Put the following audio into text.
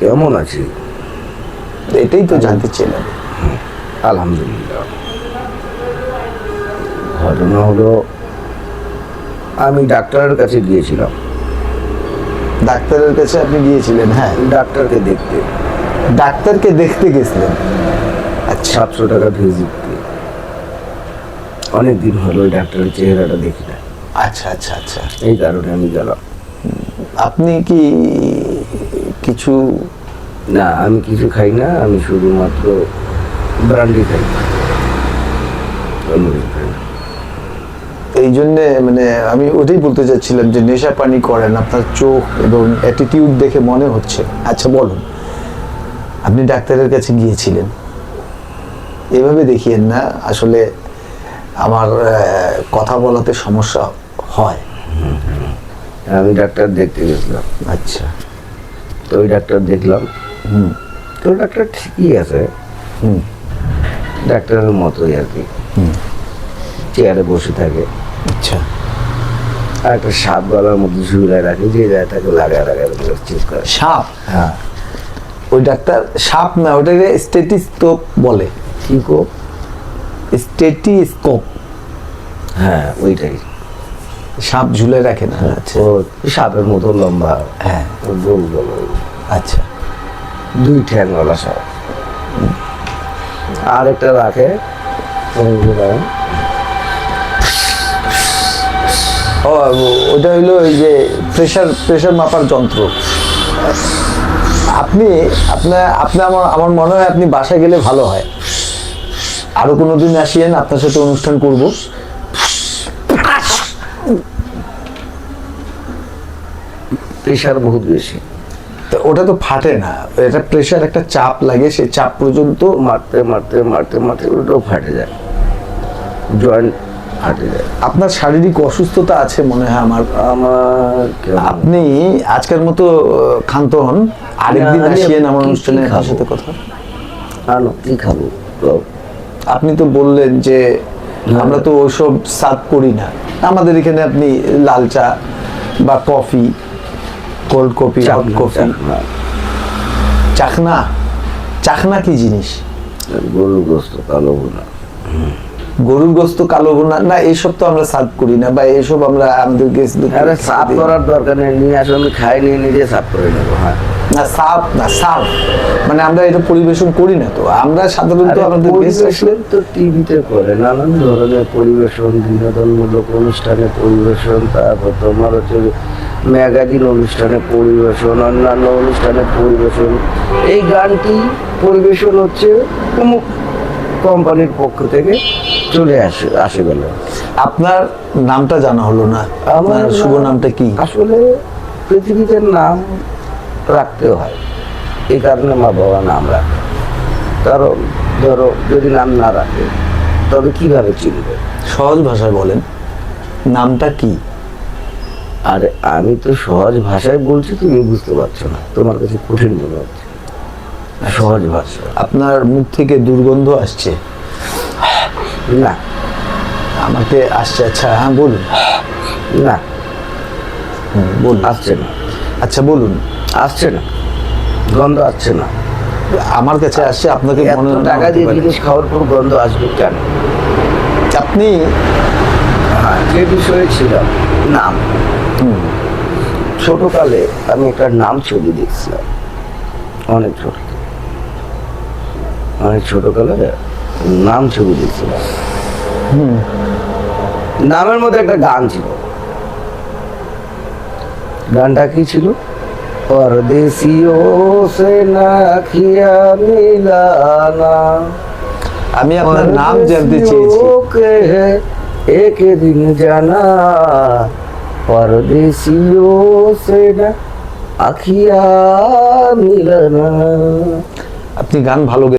কেমন আছি? এটাই তো জানতে চেলাম আলহামদুলিল্লাহ। ঘটনা হলো আমি ডাক্তারের কাছে গিয়েছিলাম। ডাক্তারের কাছে আপনি গিয়েছিলেন হ্যাঁ? ডাক্তারকে দেখতে। ডাক্তারকে দেখতে গেছিলেন? আচ্ছা। সাতশো টাকা ভিজিট দিয়ে অনেক দিন হলো ডাক্তারের চেহারাটা দেখি না। আচ্ছা আচ্ছা আচ্ছা। এই কারণে আমি গেলাম। আপনি কি কিছু না আমি কিছু খাই না আমি শুধুমাত্র ব্রান্ডি খাই। এই জন্যে মানে আমি ওটাই বলতে চাচ্ছিলাম যে নেশা পানি করেন আপনার চোখ এবং অ্যাটিটিউড দেখে মনে হচ্ছে। আচ্ছা বলুন আপনি ডাক্তারের কাছে গিয়েছিলেন। এভাবে দেখিয়েন না আসলে আমার কথা বলাতে সমস্যা হয়। আমি ডাক্তার দেখতে গেছিলাম। আচ্ছা। তো ওই ডাক্তার দেখলাম। হুম। তো ডাক্তার ঠিকই আছে। হুম। ডাক্তারের মতোই আর কি। হুম। চেয়ারে বসে থাকে। আচ্ছা। আর একটা সাপ গলার মধ্যে ঝুলায় রাখে যে যায় তাকে লাগায় লাগায় চিজ করে। সাপ? হ্যাঁ। ওই ডাক্তার সাপ না ওটাকে স্টেটিস্কোপ বলে। কি কো? স্টেটিস্কোপ। হ্যাঁ ওইটাই। সাপ ঝুলে রাখে না। আচ্ছা। ও সাপের মতো লম্বা। হ্যাঁ। গোল গোল। আচ্ছা। দুই ঠ্যাংওয়ালা সাপ আর একটা রাখে। ওটা হইল ওই যে প্রেশার প্রেশার মাপার যন্ত্র। আপনি আপনার আপনি আমার আমার মনে হয় আপনি বাসায় গেলে ভালো হয়। আরও কোনো দিন আসিয়েন, আপনার সাথে অনুষ্ঠান করব। প্রেশার বহুত বেশি। তো ওটা তো ফাটে না। এটা প্রেশার একটা চাপ লাগে সেই চাপ পর্যন্ত মারতে মারতে মারতে মারতে ওটাও ফাটে যায়। জয়েন্ট ফাটে যায়। আপনার শারীরিক অসুস্থতা আছে মনে হয় আমার আমার আপনি আজকের মতো ক্ষান্ত হন। আরেকদিন আসিয়েন আমার অনুষ্ঠানে আপনার সাথে কথা। আনো কি খাব? আপনি তো বললেন যে আমরা তো ওইসব সার্ভ করি না। আমাদের এখানে আপনি লাল চা বা coffee cold coffee hot coffee চাখনা চাখনা কি জিনিস? গরুর গোস্ত কালো ভুনা। গরুর গোস্ত কালো গুণা না এইসব তো আমরা সার্ভ করি না বা এইসব আমরা আমাদের সাফ করার দরকার নেই নিয়ে আসলে আমি খাই নিয়ে নিজে সাফ করে নেব হ্যাঁ। না সার্ভ না সার্ভ মানে আমরা এটা পরিবেশন করি না তো। আমরা সাধারণত আমাদের পরিবেশন তো টিভিতে করে নানান ধরনের পরিবেশন বিনোদনমূলক অনুষ্ঠানে পরিবেশন তারপর তোমার হচ্ছে ম্যাগাজিন অনুষ্ঠানে পরিবেশন অন্যান্য অনুষ্ঠানে পরিবেশন। এই গানটি পরিবেশন হচ্ছে অমুক কোম্পানির পক্ষ থেকে চলে আসে আসে গেল। আপনার নামটা জানা হলো না। আপনার নাম- শুভ নামটা কি? আসলে পৃথিবীতে নাম রাখতে হয়। এই কারণে মা বাবা নাম রাখে। কারণ ধরো যদি নাম না রাখে তবে কীভাবে চিনবে? সহজ ভাষায় বলেন নামটা কি? আর আমি তো সহজ ভাষায় বলছি তুমি বুঝতে পারছ না। তোমার কাছে কঠিন মনে হচ্ছে। সহজ ভাষা। আপনার মুখ থেকে দুর্গন্ধ আসছে। না। আমাকে আসছে আচ্ছা হ্যাঁ বলুন। না। বলুন। আসছে না। আচ্ছা বলুন। আসছে না। গন্ধ আসছে না। আমার কাছে আসছে আপনাকে মনে টাকা দিয়ে জিনিস খাওয়ার পর গন্ধ আসবে কেন? আপনি হ্যাঁ, যে বিষয়ে ছিলাম নাম। হুম, ছোটকালে আমি একটা নাম ছবি দেখছিলাম। অনেক ছোট। অনেক ছোটকালে নাম ছবি দেখছিলাম। নামের মধ্যে একটা গান ছিল। গানটা কি ছিল? পরদেশিও সে নাখিয়া মিলানা। আমি আপনার নাম জানতে চেয়েছি। একদিন জানা। পরদেশিও সে না আখিয়া মিলানা। আপনি গান ভালো